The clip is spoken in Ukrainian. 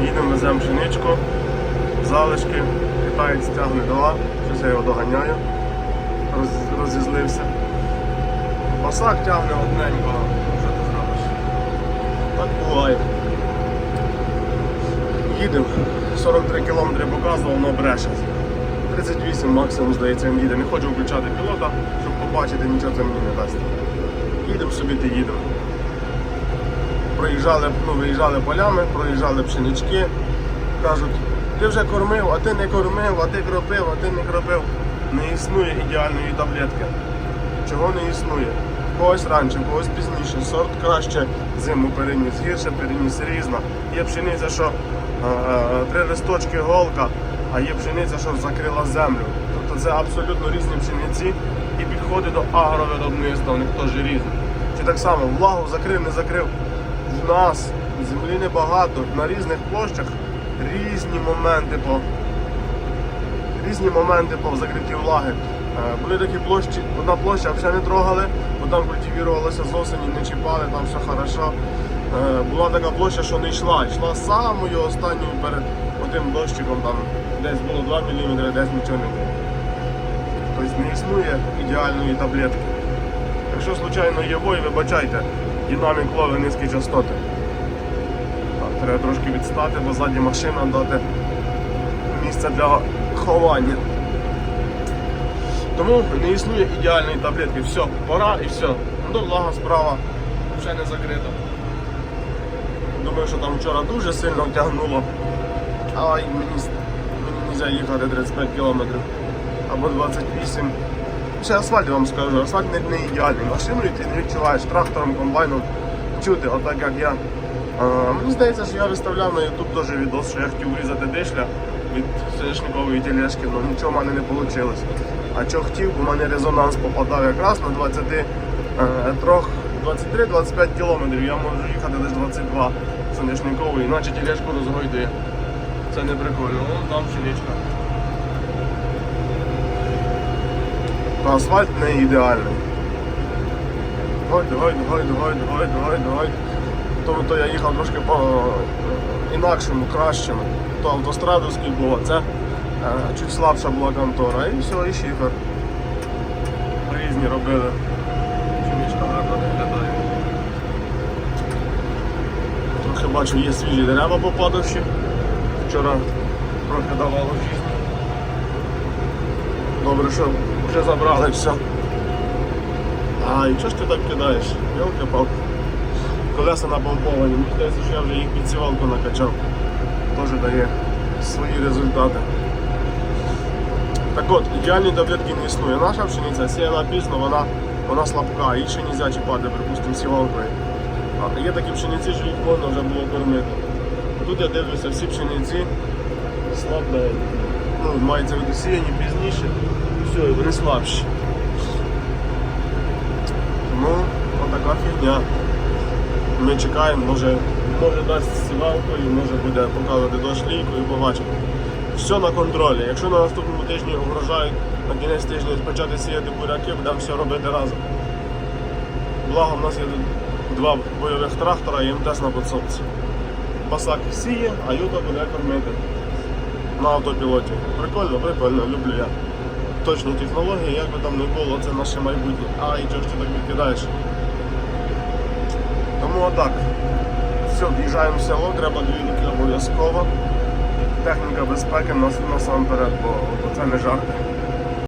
Їдемо, веземо пшеничку, залишки, китаєць тягне дола, щось я його доганяю, роз, розізлився. Пасак тягне одненько, що ти зробиш? Так буває. Їдемо. 43 кілометри показував, але бреше. 38 максимум, здається, він їде. Не хочу включати пілота, щоб побачити, нічого це мені не дасть. Їдемо собі ти їдемо. Проїжджали, ну, виїжджали полями, проїжджали пшенички. Кажуть, ти вже кормив, а ти не кормив, а ти кропив, а ти не кропив. Не існує ідеальної таблетки. Чого не існує? Когось раніше, когось пізніше. Сорт краще зиму переніс, гірше переніс різно. Є пшениця, що е, е, три листочки голка, а є пшениця, що закрила землю. Тобто це абсолютно різні пшениці і підходи до агровиробництва, у них теж різні. Чи так само влагу закрив, не закрив. В нас землі небагато, на різних площах різні моменти по різні моменти по закритті влаги. Е, Були такі площі, одна площа взагалі не трогали, бо там культивірувалося з осені, не чіпали, там все хорошо. Е, Була така площа, що не йшла. Йшла самою останньою перед одним дощиком, там десь було 2 мм, десь нічого не було. Тобто не існує ідеальної таблетки. Якщо случайно є вой, вибачайте, динамік лови низькі частоти. Так, треба трошки відстати, бо ззаді машина дати місце для ховання. Тому не існує ідеальної таблетки. Все, пора і все. Ну, влага справа вже не закрита. Думаю, що там вчора дуже сильно тягнуло. Ай, мені, не можна їхати 35 кілометрів або 28. Ще асфальт вам скажу, асфальт не, не ідеальний. Машиною ти не відчуваєш трактором, комбайном чути, отак як я. А, мені здається, що я виставляв на YouTube теж відос, що я хотів вирізати дишля від соняшникової тележки, але нічого в мене не вийшло. А що хотів, в мене резонанс попадав якраз на 23 23-25 кілометрів. Я можу їхати лише 22 соняшникової, іначе тележку розгойдує. Це не прикольно. Там пшеничка. Асфальт не ідеальний. Гойду, гойду, гойду, гойду, гойду, гойду, гойду. Тому то я їхав трошки по е, інакшому, кращому. То автострадовський було, це е, чуть слабша була контора. І все, і шифер. Різні робили. Трохи бачу, є свіжі дерева попадавші. Вчора трохи давало. Добре, що вже забрали все. А, і чого ж ти так кидаєш? Йолки палки Колеса напомповані. Мені здається, що я вже їх під накачав. Теж дає свої результати. Так от, ідеальної таблетки не існує. Наша пшениця сіяна пізно, вона, вона слабка, її ще не можна чіпати, припустимо, сівалкою. А є такі пшениці, що їх можна вже було кормити. Тут я дивлюся, всі пшениці слабі. Ну, мається в виду сіяні пізніше. Все, і вони слабші. Тому отака фігня. Ми чекаємо, може, може дасть сівалкою, може буде показувати дощ лійкою, побачимо. Все на контролі. Якщо на наступному тижні угрожають на кінець тижня почати сіяти буряки, будемо все робити разом. Благо в нас є два бойових трактора і МТС на підсобці. Пасак сіє, а Юта буде кормити на автопілоті. Прикольно, прикольно, люблю я. Точні технології, як би там не було, це наше майбутнє. А, і чого ж ти так відкидаєш? Тому отак. Все, в'їжджаємо в село, треба двійники обов'язково. Техніка безпеки нас, насамперед, бо це не жарти.